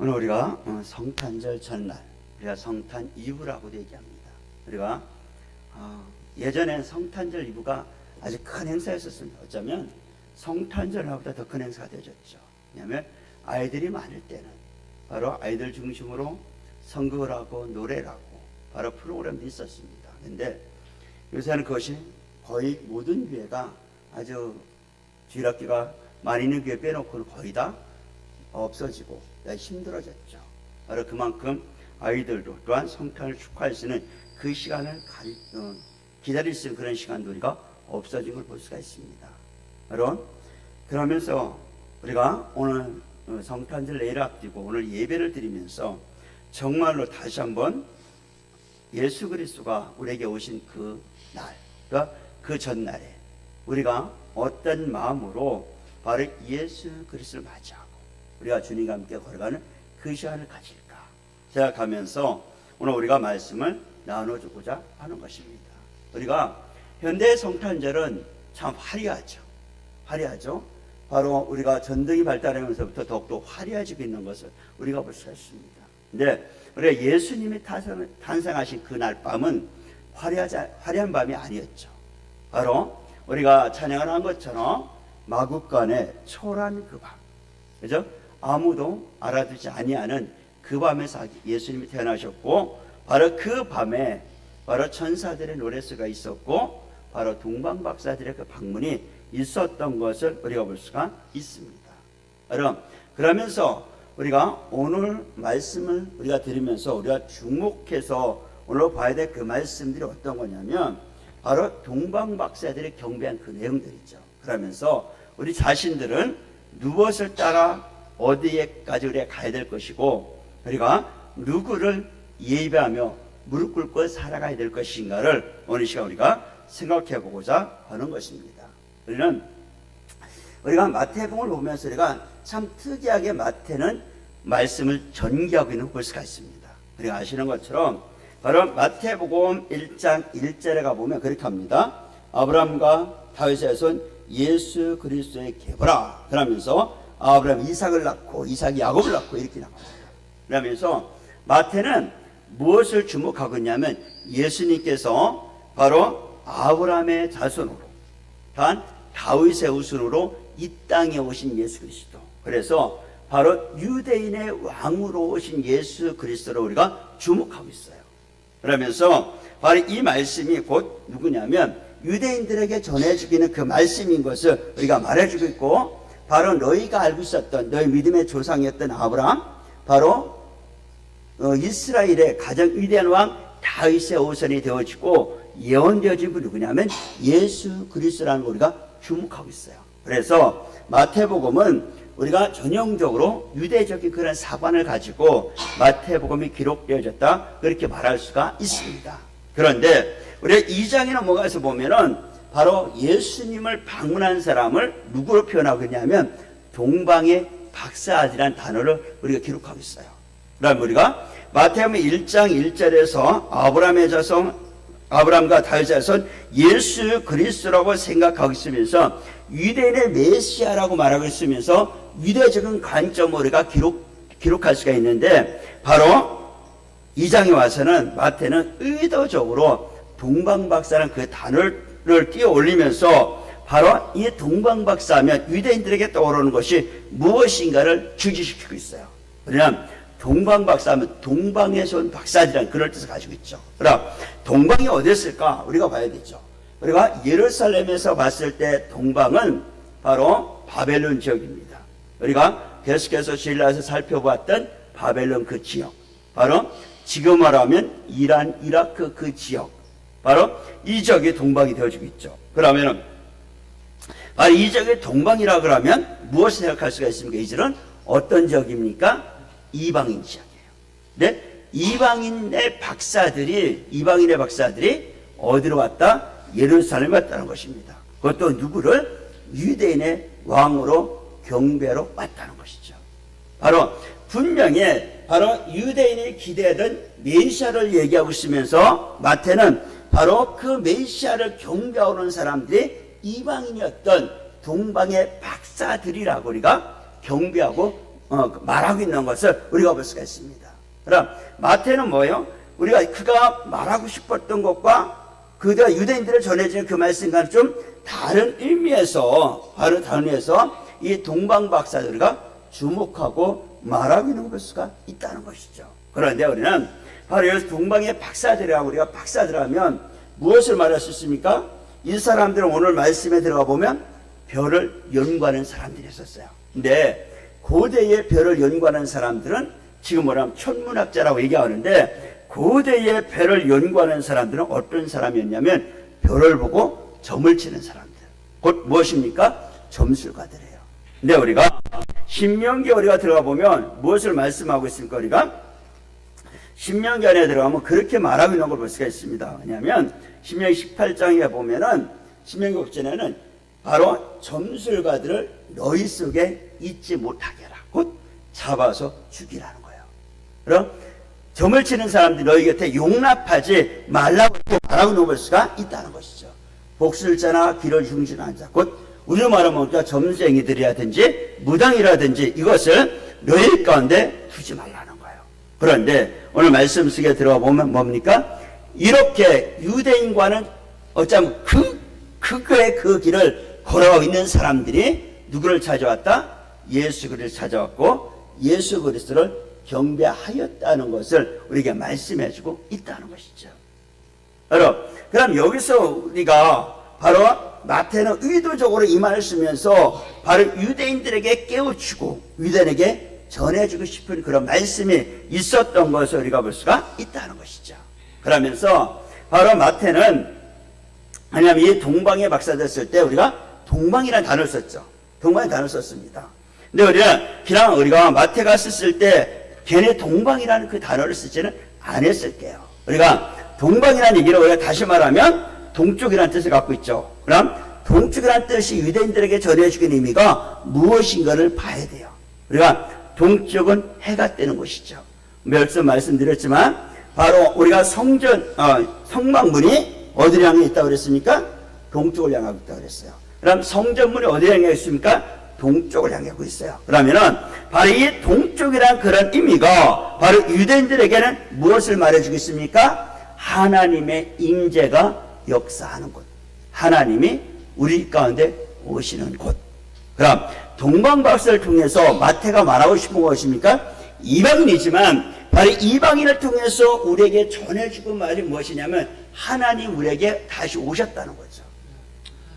오늘 우리가 어, 성탄절 전날, 우리가 성탄 이브라고도 얘기합니다. 우리가 어, 예전엔 성탄절 이브가 아주 큰 행사였었습니다. 어쩌면 성탄절보다 더 큰 행사가 되어졌죠. 왜냐하면 아이들이 많을 때는 바로 아이들 중심으로 선거를 하고 노래를 하고 바로 프로그램도 있었습니다. 근데 요새는 그것이 거의 모든 교회가 아주 주일학교가 많이 있는 교회 빼놓고는 거의 다 없어지고 힘들어졌죠. 바로 그만큼 아이들도 또한 성탄을 축하할 수 있는 그 시간을 가리, 어, 기다릴 수 있는 그런 시간도 우리가 없어진 걸 볼 수가 있습니다. 바로 그러면서 우리가 오늘 어, 성탄절 내일 앞두고 오늘 예배를 드리면서 정말로 다시 한번 예수 그리스도가 우리에게 오신 그 날, 그러니까 그 전날에 우리가 어떤 마음으로 바로 예수 그리스도를 맞이하고 우리가 주님과 함께 걸어가는 그 시간을 가질까 생각하면서 오늘 우리가 말씀을 나눠주고자 하는 것입니다. 우리가 현대 성탄절은 참 화려하죠. 화려하죠. 바로 우리가 전등이 발달하면서부터 더욱더 화려해지고 있는 것을 우리가 볼 수가 있습니다. 근데 우리가 예수님이 탄생, 탄생하신 그날 밤은 화려하지, 화려한 밤이 아니었죠. 바로 우리가 찬양을 한 것처럼 마국간의 초란 그 밤. 그죠? 아무도 알아두지 아니하는 그 밤에서 예수님이 태어나셨고 바로 그 밤에 바로 천사들의 노래수가 있었고 바로 동방 박사들의 그 방문이 있었던 것을 우리가 볼 수가 있습니다. 여러분 그러면서 우리가 오늘 말씀을 우리가 들으면서 우리가 주목해서 오늘 봐야 될 그 말씀들이 어떤 거냐면 바로 동방 박사들의 경배한 그 내용들이죠. 그러면서 우리 자신들은 무엇을 따라 어디에까지 우리가 가야 될 것이고 우리가 누구를 예배하며 무릎 꿇고 살아가야 될 것인가를 오늘 시간 우리가 생각해 보고자 하는 것입니다. 우리는 우리가 마태복음을 보면서 우리가 참 특이하게 마태는 말씀을 전개하고 있는 볼 수가 있습니다. 우리가 아시는 것처럼 바로 마태복음 1장 1절에 가보면 그렇게 합니다. 아브라함과 다윗의 손 예수 그리스도의 계보라 그러면서 아브라함 이삭을 낳고 이삭이 야곱을 낳고 이렇게 나옵니다. 그러면서 마태는 무엇을 주목하고 있냐면 예수님께서 바로 아브라함의 자손으로 단 다윗의 우순으로 이 땅에 오신 예수 그리스도. 그래서 바로 유대인의 왕으로 오신 예수 그리스도를 우리가 주목하고 있어요. 그러면서 바로 이 말씀이 곧 누구냐면 유대인들에게 전해주기는 그 말씀인 것을 우리가 말해주고 있고 바로 너희가 알고 있었던 너희 믿음의 조상이었던 아브라함 바로 어, 이스라엘의 가장 위대한 왕 다윗의 오선이 되어지고 예언되어진 분이 누구냐면 예수 그리스도라는 걸 우리가 주목하고 있어요. 그래서 마태복음은 우리가 전형적으로 유대적인 그런 사관을 가지고 마태복음이 기록되어졌다 그렇게 말할 수가 있습니다. 그런데 우리가 2장에 넘어가서 보면은 바로 예수님을 방문한 사람을 누구로 표현하고 있냐면 동방의 박사아들이라는 단어를 우리가 기록하고 있어요. 그다음 우리가 마태복음 1장 1절에서 아브라함의 자손 아브라함과 다윗의 자손 예수 그리스도라고 생각하고 있으면서 유대인의 메시아라고 말하고 있으면서 유대적인 관점으로 우리가 기록 기록할 수가 있는데 바로 이 장에 와서는 마태는 의도적으로 동방박사라는 그 단어를 띄어 올리면서 바로 이 동방박사 하면 유대인들에게 떠오르는 것이 무엇인가를 주지시키고 있어요. 그러면 동방박사 하면 동방에서 온 박사들이라는 그런 뜻을 가지고 있죠. 그럼 동방이 어디였을까? 우리가 봐야 되죠. 우리가 예루살렘에서 봤을 때 동방은 바로 바벨론 지역입니다. 우리가 계속해서 신라에서 살펴봤던 바벨론 그 지역. 바로 지금 말하면 이란, 이라크 그 지역. 바로 이 지역이 동방이 되어지고 있죠. 그러면은 바로 이 지역이 동방이라 그러면 무엇을 생각할 수가 있습니까? 이 지역은 어떤 지역입니까? 이방인 지역이에요. 네? 이방인의 박사들이 이방인의 박사들이 어디로 왔다? 예루살렘 왔다는 것입니다. 그것도 누구를 유대인의 왕으로 경배로 왔다는 것이죠. 바로 분명히 바로 유대인이 기대하던 메시아를 얘기하고 있으면서 마태는 바로 그 메시아를 경배하는 사람들이 이방인이었던 동방의 박사들이라고 우리가 경배하고 어, 말하고 있는 것을 우리가 볼 수가 있습니다. 그럼 마태는 뭐예요? 우리가 그가 말하고 싶었던 것과 그가 유대인들을 전해지는 그 말씀과는 좀 다른 의미에서 바로 다른 의미에서 이 동방 박사들과 주목하고 말하고 있는 볼 수가 있다는 것이죠. 그런데 우리는 바로 여기서 동방의 박사들이라고 우리가 박사들 하면 무엇을 말할 수 있습니까? 이 사람들은 오늘 말씀에 들어가 보면 별을 연구하는 사람들이었어요. 근데 고대의 별을 연구하는 사람들은 지금 뭐라면 천문학자라고 얘기하는데 고대의 별을 연구하는 사람들은 어떤 사람이었냐면 별을 보고 점을 치는 사람들. 곧 무엇입니까? 점술가들이에요. 근데 우리가 신명기 우리가 들어가 보면 무엇을 말씀하고 있습니까? 우리가 신명기 안에 들어가면 그렇게 말하고 있는 걸 볼 수가 있습니다. 왜냐하면 신명기 18장에 보면은 신명기 옥전에는 바로 점술가들을 너희 속에 잊지 못하게 하라. 곧 잡아서 죽이라는 거예요. 그럼 점을 치는 사람들이 너희 곁에 용납하지 말라고 말하고 놓을 수가 있다는 것이죠. 복술자나 길을 흉신한 자, 곧 우리로 말하면 점쟁이들이라든지 무당이라든지 이것을 너희 가운데 두지 거예요. 그런데 오늘 말씀 속에 들어가 보면 뭡니까? 이렇게 유대인과는 어쩌면 그, 그거의 그 길을 걸어가고 있는 사람들이 누구를 찾아왔다? 예수 그리스도를 찾아왔고 예수 그리스도를 경배하였다는 것을 우리에게 말씀해 주고 있다는 것이죠. 여러분, 그럼 여기서 우리가 바로 마태는 의도적으로 이 말을 쓰면서 바로 유대인들에게 깨우치고 유대인에게 전해주고 싶은 그런 말씀이 있었던 것을 우리가 볼 수가 있다는 것이죠. 그러면서 바로 마태는 왜냐하면 이 동방의 박사들 쓸때 우리가 동방이라는 단어를 썼죠. 동방의 단어를 썼습니다. 근데 우리는 그냥 우리가 마태가 썼을 때 걔네 동방이라는 그 단어를 쓰지는 않았을게요. 우리가 동방이라는 얘기를 우리가 다시 말하면 동쪽이라는 뜻을 갖고 있죠. 그럼 동쪽이라는 뜻이 유대인들에게 전해주는 의미가 무엇인가를 봐야 돼요. 우리가 동쪽은 해가 뜨는 곳이죠. 몇번 말씀드렸지만 바로 우리가 성전 어, 성막문이 어디를 향해 있다고 그랬습니까? 동쪽을 향하고 있다고 그랬어요. 그럼 성전문이 어디를 향해 있습니까? 동쪽을 향하고 있어요. 그러면은 바로 이 동쪽이란 그런 의미가 바로 유대인들에게는 무엇을 말해주겠습니까? 하나님의 임재가 역사하는 곳. 하나님이 우리 가운데 오시는 곳. 그럼 동방박사를 통해서 마태가 말하고 싶은 것입니까? 이방인이지만 바로 이방인을 통해서 우리에게 전해주고 말이 무엇이냐면 하나님 우리에게 다시 오셨다는 거죠.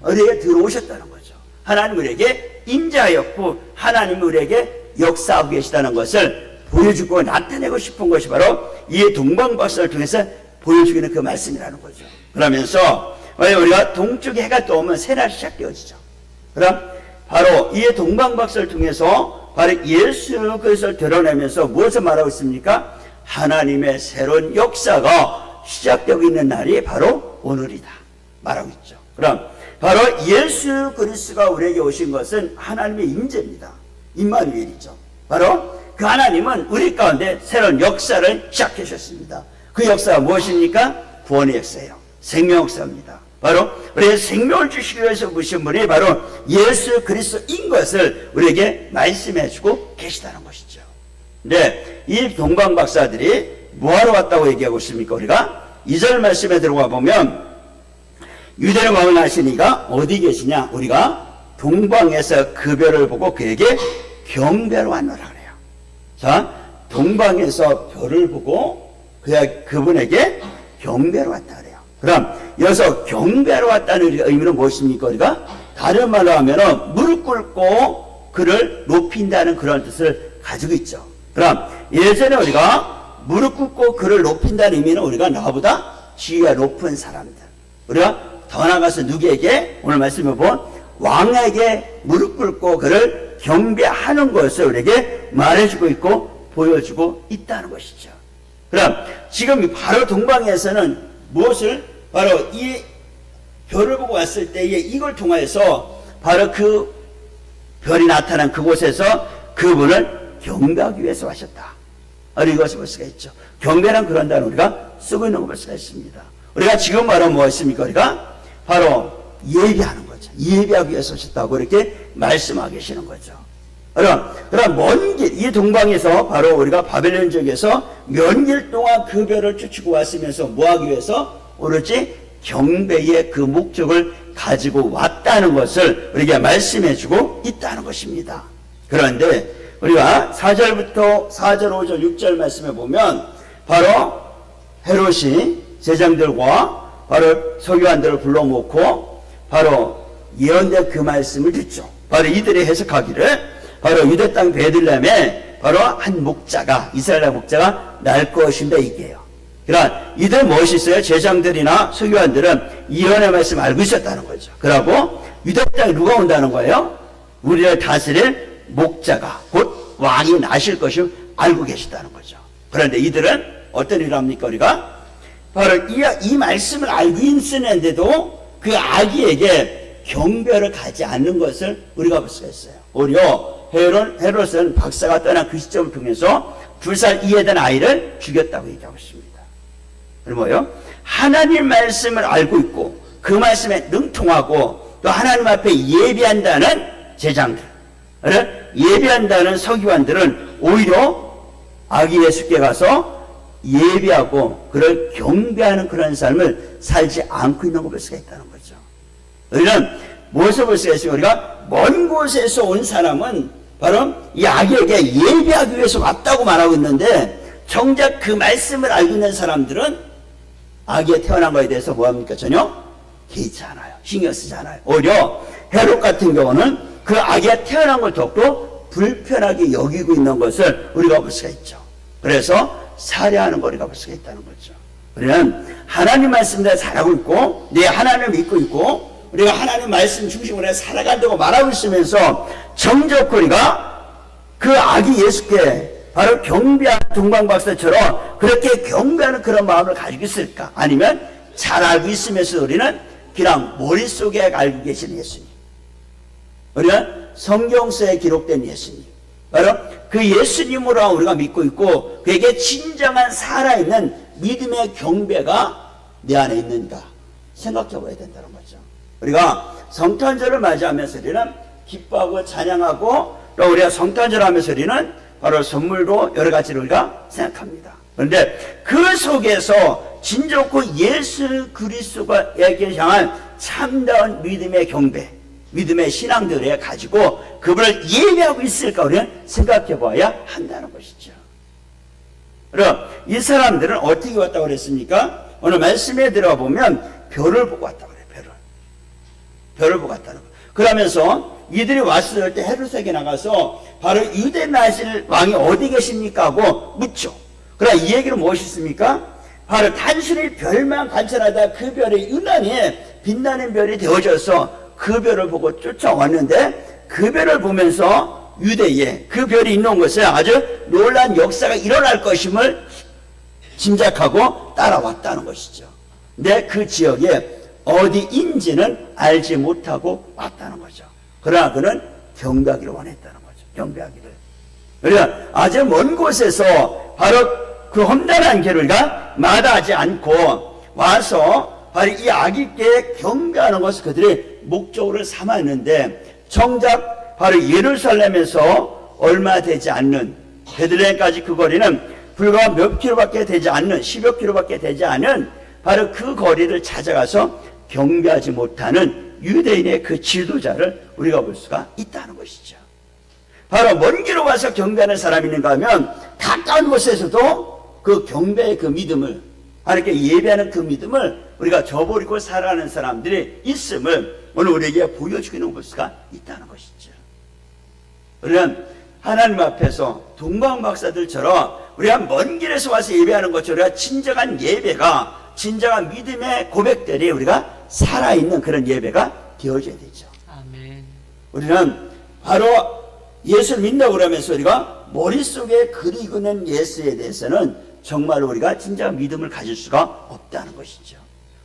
우리에게 들어오셨다는 거죠. 하나님 우리에게 임재하였고 하나님 우리에게 역사하고 계시다는 것을 보여주고 나타내고 싶은 것이 바로 이 동방박사를 통해서 보여주기는 그 말씀이라는 거죠. 그러면서 왜 우리가 동쪽에 해가 떠오면 새날이 시작되어지죠. 그럼 바로 이 동방박사를 통해서 바로 예수 그리스도를 드러내면서 무엇을 말하고 있습니까? 하나님의 새로운 역사가 시작되고 있는 날이 바로 오늘이다. 말하고 있죠. 그럼 바로 예수 그리스도가 우리에게 오신 것은 하나님의 임재입니다. 임마누엘이죠. 바로 그 하나님은 우리 가운데 새로운 역사를 시작해 주셨습니다. 그 역사가 무엇입니까? 구원의 역사예요. 생명 역사입니다. 바로 우리의 생명을 주시기 위해서 오신 분이 바로 예수 그리스도인 것을 우리에게 말씀해 주고 계시다는 것이죠. 네, 이 동방 박사들이 뭐하러 왔다고 얘기하고 있습니까? 우리가 이절 말씀에 들어가 보면 유대를 왕하시니가 어디 계시냐? 우리가 동방에서 그 별을 보고 그에게 경배로 왔노라 그래요. 자, 동방에서 별을 보고 그 그분에게 경배로 왔다 그래요. 그럼 여기서 경배로 왔다는 의미는 무엇입니까? 우리가 다른 말로 하면은 무릎 꿇고 그를 높인다는 그런 뜻을 가지고 있죠. 그럼 예전에 우리가 무릎 꿇고 그를 높인다는 의미는 우리가 나보다 지위가 높은 사람들. 우리가 더 나가서 누구에게 오늘 말씀해 본 왕에게 무릎 꿇고 그를 경배하는 것을 우리에게 말해주고 있고 보여주고 있다는 것이죠. 그럼 지금 바로 동방에서는 무엇을 바로 이 별을 보고 왔을 때에 이걸 통하여서 바로 그 별이 나타난 그곳에서 그분을 경배하기 위해서 하셨다. 어린 것을 볼 수가 있죠. 경배란 그런 단어 우리가 쓰고 있는 걸볼 수가 있습니다. 우리가 지금 말하면 무엇입니까? 우리가 바로 예비하는 거죠. 예비하기 위해서 오셨다고 이렇게 말씀하고 계시는 거죠. 그럼, 그럼 먼 길, 이 동방에서 바로 우리가 바벨론 지역에서 몇길 동안 그 별을 쫓고 왔으면서 뭐 하기 위해서? 오로지 경배의 그 목적을 가지고 왔다는 것을 우리가 말씀해 주고 있다는 것입니다. 그런데 우리가 4절부터 4절, 5절, 6절 말씀에 보면 바로 헤롯이 제장들과 바로 서기관들을 불러 모고 바로 예언된 그 말씀을 듣죠. 바로 이들이 해석하기를 바로 유대 땅 베들레헴에 바로 한 목자가 이스라엘 목자가 날 것인데 이게요. 그러나 이들 무엇이 있어요? 제장들이나 서기관들은 예언의 말씀 알고 있었다는 거죠. 그러고 유대 땅에 누가 온다는 거예요? 우리를 다스릴 목자가 곧 왕이 나실 것을 알고 계시다는 거죠. 그런데 이들은 어떤 일을 합니까? 우리가 바로 이, 이 말씀을 알고 있었는데도 그 아기에게 경배를 가지 않는 것을 우리가 볼 수가 있어요. 오히려 헤롯, 헤롯은 박사가 떠난 그 시점을 통해서 두 살 이해 된 아이를 죽였다고 얘기하고 있습니다. 뭐요? 하나님 말씀을 알고 있고 그 말씀에 능통하고 또 하나님 앞에 예비한다는 제장들, 예비한다는 서기관들은 오히려 아기 예수께 가서 예비하고 그를 경배하는 그런 삶을 살지 않고 있는 걸볼 수가 있다는 거죠. 우리는 무엇을 볼 수가 있어요? 우리가 먼 곳에서 온 사람은 바로 이 아기에게 예비하기 위해서 왔다고 말하고 있는데 정작 그 말씀을 알고 있는 사람들은 아기에 태어난 거에 대해서 뭐합니까? 전혀 개의치 않아요. 신경 쓰지 않아요. 오히려 헤롯 같은 경우는 그 아기가 태어난 걸 더욱더 불편하게 여기고 있는 것을 우리가 볼 수가 있죠. 그래서 살해하는 거리가 볼 수가 있다는 거죠. 우리는 하나님 말씀대로 살아가고 있고, 내 하나님을 믿고 있고, 우리가 하나님 말씀 중심으로 살아간다고 말하고 있으면서 정적 우리가 그 아기 예수께 바로 경배하는 동방박사처럼 그렇게 경배하는 그런 마음을 가지고 있을까? 아니면 잘 알고 있으면서 우리는 그냥 머릿속에 알고 계신 예수님. 우리는 성경서에 기록된 예수님. 바로 그 예수님으로 우리가 믿고 있고 그에게 진정한 살아있는 믿음의 경배가 내 안에 있는가 생각해 봐야 된다는 거죠. 우리가 성탄절을 맞이하면서 우리는 기뻐하고 찬양하고 또 우리가 성탄절 하면서 우리는 바로 선물도 여러 가지를 우리가 생각합니다. 그런데 그 속에서 진정고 예수 그리스도에게 향한 참다운 믿음의 경배, 믿음의 신앙들에 가지고 그분을 예배하고 있을까 우리는 생각해 봐야 한다는 것이죠. 그럼 이 사람들은 어떻게 왔다고 그랬습니까? 오늘 말씀에 들어가 보면 별을 보고 왔다고 그래요. 별을. 별을 보고 왔다는 거. 그러면서 이들이 왔을 때 헤롯에게 나가서 바로 유대 나실 왕이 어디 계십니까? 하고 묻죠. 그러나 이 얘기는 무엇이 있습니까? 바로 단순히 별만 관찰하다 그 별이 유난히 빛나는 별이 되어져서 그 별을 보고 쫓아왔는데 그 별을 보면서 유대에 그 별이 있는 곳에 아주 놀란 역사가 일어날 것임을 짐작하고 따라왔다는 것이죠. 근데 그 지역에 어디인지는 알지 못하고 왔다는 거죠. 그러나 그는 경배하기를 원했다는 거죠. 경배하기를. 그러니까 아주 먼 곳에서 바로 그 험난한 길을 가 마다하지 않고 와서 바로 이 아기께 경배하는 것을 그들의 목적으로 삼았는데 정작 바로 예루살렘에서 얼마 되지 않는 베들레헴까지 그 거리는 불과 몇 킬로밖에 되지 않는 10여 킬로밖에 되지 않은 바로 그 거리를 찾아가서 경배하지 못하는 유대인의 그 지도자를 우리가 볼 수가 있다는 것이죠. 바로 먼 길로 와서 경배하는 사람이 있는가 하면 가까운 곳에서도 그 경배의 그 믿음을 하나님께 예배하는 그 믿음을 우리가 저버리고 살아가는 사람들이 있음을 오늘 우리에게 보여주기는 볼 수가 있다는 것이죠. 우리는 하나님 앞에서 동방 박사들처럼 우리가 먼 길에서 와서 예배하는 것처럼 우리가 진정한 예배가 진정한 믿음의 고백들이 우리가 살아있는 그런 예배가 되어져야 되죠. 아멘. 우리는 바로 예수를 믿는다고 그러면서 우리가 머릿속에 그리고 있는 예수에 대해서는 정말 우리가 진짜 믿음을 가질 수가 없다는 것이죠.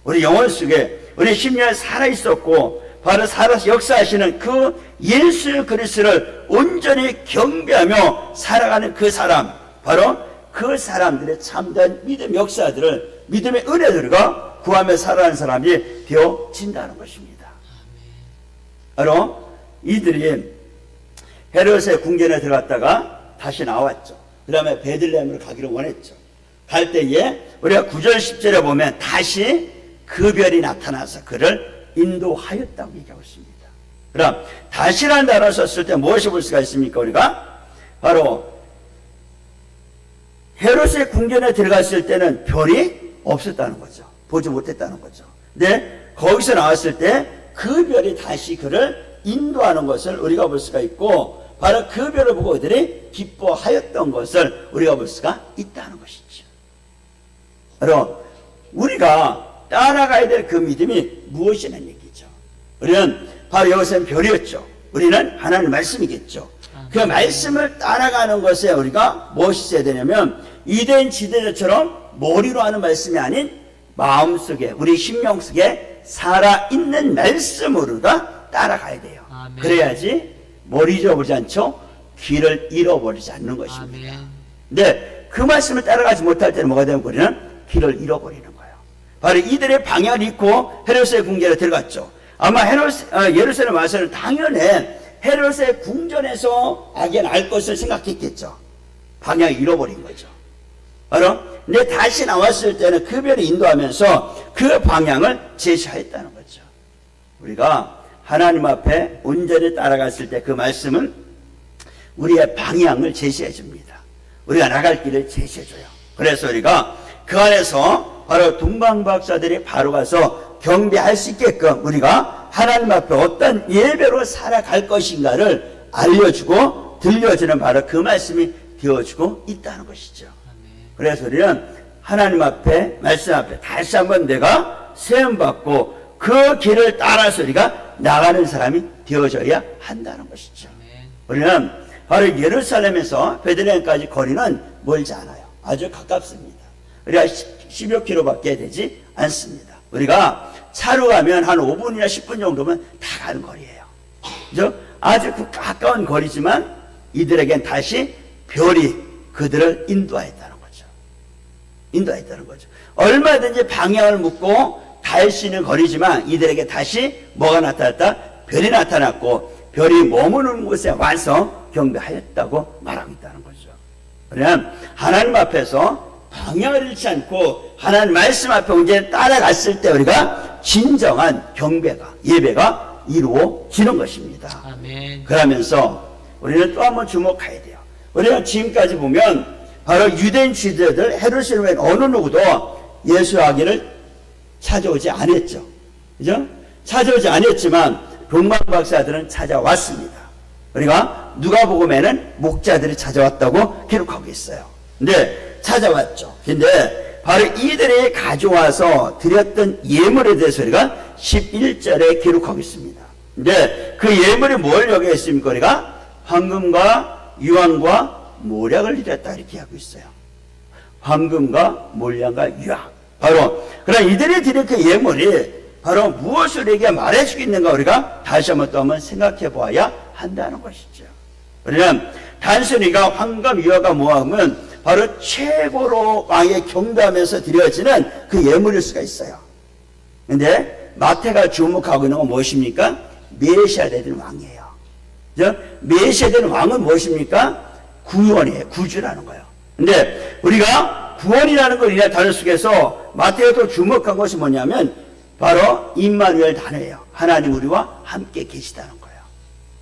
우리 영혼 속에 우리 10년 살아 있었고 바로 살아서 역사하시는 그 예수 그리스도를 온전히 경배하며 살아가는 그 사람 바로 그 사람들의 참된 믿음 역사들을 믿음의 은혜들과 구하며 살아가는 사람이 되어진다는 것입니다. 바로 이들이 헤롯의 궁전에 들어갔다가 다시 나왔죠. 그 다음에 베들레헴으로 가기를 원했죠. 갈 때에 우리가 9절 10절에 보면 다시 그 별이 나타나서 그를 인도하였다고 얘기하고 있습니다. 그럼 다시라는 단어 썼을 때 무엇이 볼 수가 있습니까? 우리가 바로 헤롯의 궁전에 들어갔을 때는 별이 없었다는 거죠. 보지 못했다는 거죠. 근데 거기서 나왔을 때 그 별이 다시 그를 인도하는 것을 우리가 볼 수가 있고 바로 그 별을 보고 그들이 기뻐하였던 것을 우리가 볼 수가 있다는 것이죠. 바로 우리가 따라가야 될 그 믿음이 무엇이냐는 얘기죠. 우리는 바로 여기서는 별이었죠. 우리는 하나님 말씀이겠죠. 그 말씀을 따라가는 것에 우리가 무엇이 있어야 되냐면 이된 지대처럼 머리로 하는 말씀이 아닌 마음속에 우리 심령 속에 살아있는 말씀으로가 따라가야 돼요. 아멘. 그래야지 머리 잊어버리지 않죠. 길을 잃어버리지 않는 것입니다. 아멘. 근데 그 말씀을 따라가지 못할 때는 뭐가 되면 우리는 길을 잃어버리는 거예요. 바로 이들의 방향을 잃고 헤롯의 궁전에 들어갔죠. 아마 헤롯, 어, 예루살렘 와서는 당연히 헤롯의 궁전에서 악연 알 것을 생각했겠죠. 방향을 잃어버린 거죠. 바로 근데 다시 나왔을 때는 그 별이 인도하면서 그 방향을 제시하였다는 거죠. 우리가 하나님 앞에 온전히 따라갔을 때 그 말씀은 우리의 방향을 제시해 줍니다. 우리가 나갈 길을 제시해 줘요. 그래서 우리가 그 안에서 바로 동방박사들이 바로 가서 경배할 수 있게끔 우리가 하나님 앞에 어떤 예배로 살아갈 것인가를 알려주고 들려주는 바로 그 말씀이 되어주고 있다는 것이죠. 그래서 우리는 하나님 앞에 말씀 앞에 다시 한번 내가 세움 받고 그 길을 따라서 우리가 나가는 사람이 되어져야 한다는 것이죠. 우리는 바로 예루살렘에서 베들레헴까지 거리는 멀지 않아요. 아주 가깝습니다. 우리가 10여 킬로밖에 되지 않습니다. 우리가 차로 가면 한 5분이나 10분 정도면 다 가는 거리예요. 그죠? 아주 그 가까운 거리지만 이들에겐 다시 별이 그들을 인도하였다는. 인도했다는 거죠. 얼마든지 방향을 묻고 갈 수 있는 거리지만 이들에게 다시 뭐가 나타났다? 별이 나타났고 별이 머무는 곳에 와서 경배하였다고 말하고 있다는 거죠. 그러면 하나님 앞에서 방향을 잃지 않고 하나님 말씀 앞에 온전히 따라갔을 때 우리가 진정한 경배가 예배가 이루어지는 것입니다. 아멘. 그러면서 우리는 또 한번 주목해야 돼요. 우리가 지금까지 보면 바로 유대인 지도자들 헤르시름엔 어느 누구도 예수하기를 찾아오지 않았죠. 그죠? 찾아오지 않았지만 동방 박사들은 찾아왔습니다. 우리가 누가복음에는 목자들이 찾아왔다고 기록하고 있어요. 근데 찾아왔죠. 근데 바로 이들이 가져와서 드렸던 예물에 대해서 우리가 11절에 기록하고 있습니다. 근데 그 예물이 뭘 여기했습니까? 우리가 황금과 유황과 모략을 드렸다 이렇게 하고 있어요. 황금과 몰량과 유황. 바로 그럼 이들이 드린 그 예물이 바로 무엇을 우리에게 말해주고 있는가 우리가 다시 한번 또 한번 생각해 보아야 한다는 것이죠. 우리는 단순히가 황금 유화가 모함은 바로 최고로 왕의 경배하면서 드려지는 그 예물일 수가 있어요. 근데 마태가 주목하고 있는 건 무엇입니까? 메시아 되는 왕이에요. 메시아 되는 왕은 무엇입니까? 구원이에요. 구주라는 거예요. 근데 우리가 구원이라는 걸 이날 단어 속에서 마태가 또 주목한 것이 뭐냐면 바로 임마누엘 단어예요. 하나님 우리와 함께 계시다는 거예요.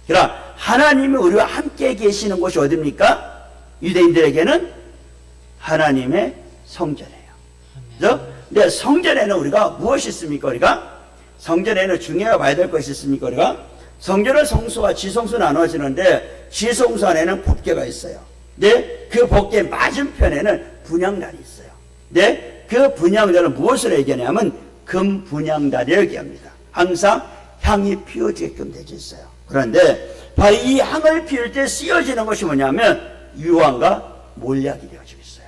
그러나 하나님이 우리와 함께 계시는 곳이 어딥니까? 유대인들에게는 하나님의 성전이에요. 그죠? 근데 성전에는 우리가 무엇이 있습니까? 우리가 성전에는 중요하게 봐야 될 것이 있습니까? 우리가 성전은 성소와 지성소 나눠지는데 지성소 안에는 법궤가 있어요. 근데 그 법궤 맞은편에는 분향단이 있어요. 근데 그 분향단은 무엇을 얘기하냐면 금 분향단을 얘기합니다. 항상 향이 피어지게끔 되어 있어요. 그런데 바로 이 향을 피울 때 쓰여지는 것이 뭐냐면 유황과 몰약이 되어지고 있어요.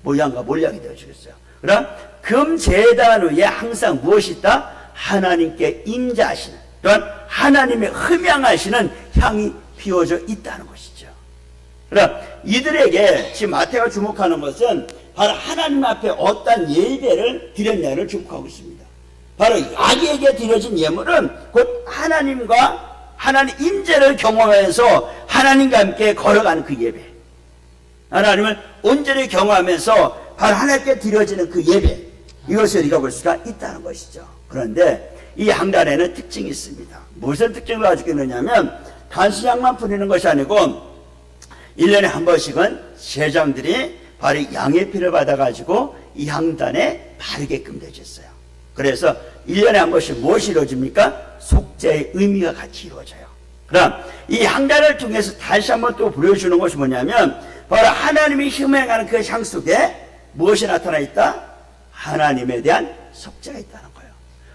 모양과 몰약이 되어지겠어요. 그럼 금 제단 위에 항상 무엇이 있다? 하나님께 임자하시는 또한 하나님의 흠양하시는 향이 피워져 있다는 것이죠. 그럼 이들에게 지금 마태가 주목하는 것은 바로 하나님 앞에 어떤 예배를 드렸냐를 주목하고 있습니다. 바로 아기에게 드려진 예물은 곧 하나님과 하나님 임재를 경험하면서 하나님과 함께 걸어가는 그 예배. 하나님을 온전히 경험하면서 바로 하나님께 드려지는 그 예배. 이것을 우리가 볼 수가 있다는 것이죠. 그런데 이 향단에는 특징이 있습니다. 무슨 특징을 가지고 있느냐면 향만 뿌리는 것이 아니고 1년에 한 번씩은 제장들이 바로 양의 피를 받아가지고 이 향단에 바르게끔 되셨어요. 그래서 1년에 한 번씩 무엇이 이루어집니까? 속죄의 의미가 같이 이루어져요. 그럼 이 향단을 통해서 다시 한번 또 보여주는 것이 뭐냐면 바로 하나님이 흠행하는 그 향 속에 무엇이 나타나 있다? 하나님에 대한 속죄가 있다는.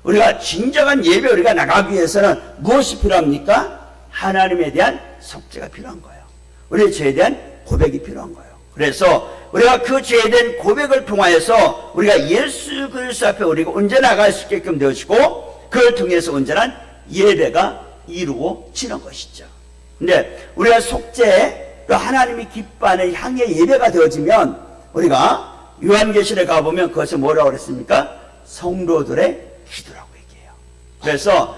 우리가 진정한 예배 우리가 나가기 위해서는 무엇이 필요합니까? 하나님에 대한 속죄가 필요한 거예요. 우리의 죄에 대한 고백이 필요한 거예요. 그래서 우리가 그 죄에 대한 고백을 통하여서 우리가 예수 그리스도 앞에 우리가 언제 나갈 수 있게끔 되어지고 그걸 통해서 온전한 예배가 이루어지는 것이죠. 근데 우리가 속죄 또 하나님이 기뻐하는 향의 예배가 되어지면 우리가 요한계시를 가보면 그것을 뭐라고 그랬습니까? 성도들의 기도라고 얘기해요. 그래서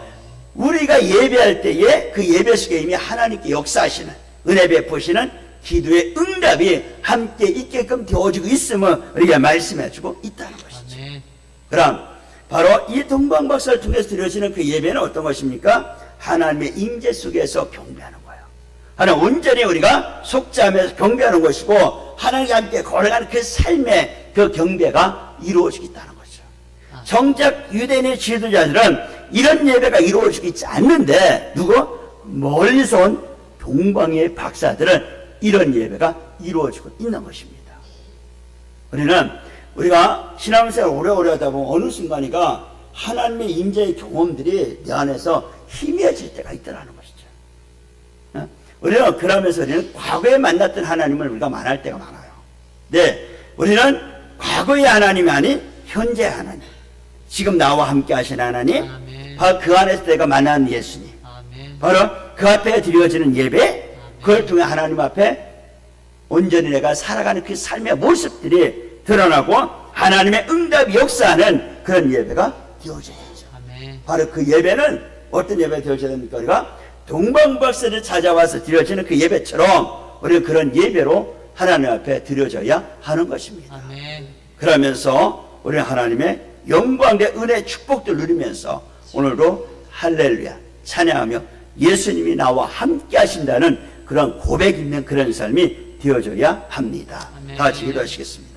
우리가 예배할 때에 그 예배 속에 이미 하나님께 역사하시는 은혜 베푸시는 기도의 응답이 함께 있게끔 되어지고 있음을 우리가 말씀해주고 있다는 것이죠. 아멘. 그럼 바로 이 동방박사를 통해서 드려지는 그 예배는 어떤 것입니까? 하나님의 임재 속에서 경배하는 거예요. 하나님 온전히 우리가 속죄하면서 경배하는 것이고 하나님과 함께 걸어가는 그 삶의 그 경배가 이루어지겠다는. 정작 유대인의 지도자들은 이런 예배가 이루어지고 있지 않는데 누구? 멀리서 온 동방의 박사들은 이런 예배가 이루어지고 있는 것입니다. 우리는 우리가 신앙생활 오래오래 하다 보면 어느 순간이가 하나님의 임재의 경험들이 내 안에서 희미해질 때가 있다는 것이죠. 어? 우리는 그러면서 우리는 과거에 만났던 하나님을 우리가 만날 때가 많아요. 네, 우리는 과거의 하나님이 아닌 현재 하나님, 지금 나와 함께 하신 하나님, 아멘. 바로 그 안에서 내가 만난 예수님, 아멘. 바로 그 앞에 드려지는 예배, 그걸 통해 하나님 앞에 온전히 내가 살아가는 그 삶의 모습들이 드러나고 하나님의 응답이 역사하는 그런 예배가 되어져야. 아멘. 바로 그 예배는 어떤 예배가 되어져야 됩니까? 우리가 동방박사를 찾아와서 드려지는 그 예배처럼 우리는 그런 예배로 하나님 앞에 드려져야 하는 것입니다. 아멘. 그러면서 우리는 하나님의 영광의 은혜 축복들 누리면서 오늘도 할렐루야 찬양하며 예수님이 나와 함께 하신다는 그런 고백 있는 그런 삶이 되어져야 합니다. 아멘. 다 같이 기도하시겠습니다.